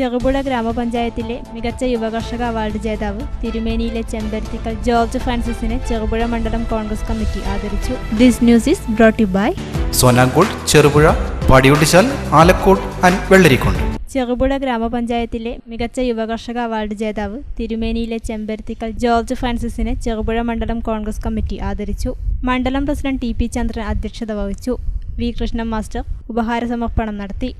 ചെറുപുഴ ഗ്രാമപഞ്ചായത്തിലെ മികച്ച യുവകർഷക അവാർഡ് ജേതാവ് തിരുമേനിയിലെ ചെമ്പരത്തിക്കൽ ജോർജ് ഫ്രാൻസിസിനെ ചെറുപുഴ മണ്ഡലം കോൺഗ്രസ് കമ്മിറ്റി ആദരിച്ചു. This news is brought you by Sonankode Cherupuzha Padiyottuchal Alakode and Vellarikkund. Cherupuzha ഗ്രാമപഞ്ചായത്തിലെ മികച്ച യുവകർഷക അവാർഡ് ജേതാവ് തിരുമേനിയിലെ ചെമ്പരത്തിക്കൽ ജോർജ് ഫ്രാൻസിസിനെ ചെറുപുഴ മണ്ഡലം കോൺഗ്രസ് കമ്മിറ്റി ആദരിച്ചു. മണ്ഡലം പ്രസിഡന്റ് ടി പി ചന്ദ്രൻ അധ്യക്ഷത വഹിച്ചു. വി കൃഷ്ണൻ മാസ്റ്റർ ഉപഹാര സമർപ്പണം നടത്തി.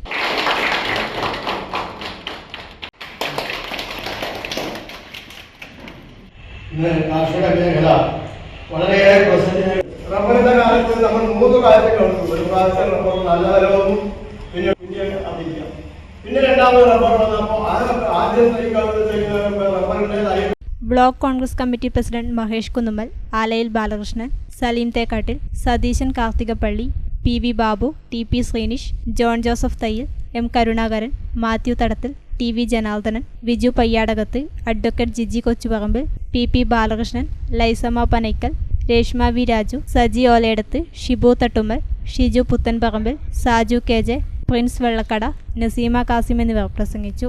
ഇന്ന് കാർഷിക മേഖല വളരെയേറെ പ്രസിദ്ധ റബ്ബറിന്റെ കാലത്ത് നമ്മൾ മൂന്ന് കാര്യങ്ങളുണ്ട് ഒരു പ്രാവശ്യം റബ്ബർ നല്ല തരവും പിന്നെ പിന്നെ അതില്ല. പിന്നെ രണ്ടാമത് റബ്ബർ വന്നപ്പോൾ ആദ്യം റബ്ബറിന്റെതായി block Congress committee president Mahesh Kunnummal Alayil Balakrishnan Saleem Thekkattil Satheesan Karthikappally P V Babu T P Sreenish John Joseph Thayyil M Karunakaran Mathew Thadathil T V Janardhanan Viju Payyadakath advocate Jiji Kochuparambil P P Balakrishnan Laisamma Panackal Reshma V Raju Saji Olayidath Shibu Thattummal Shiju Puthanparambil Saju K J Prince Vellakada Naseema Kasim എന്നിവർ പ്രസംഗിച്ചു.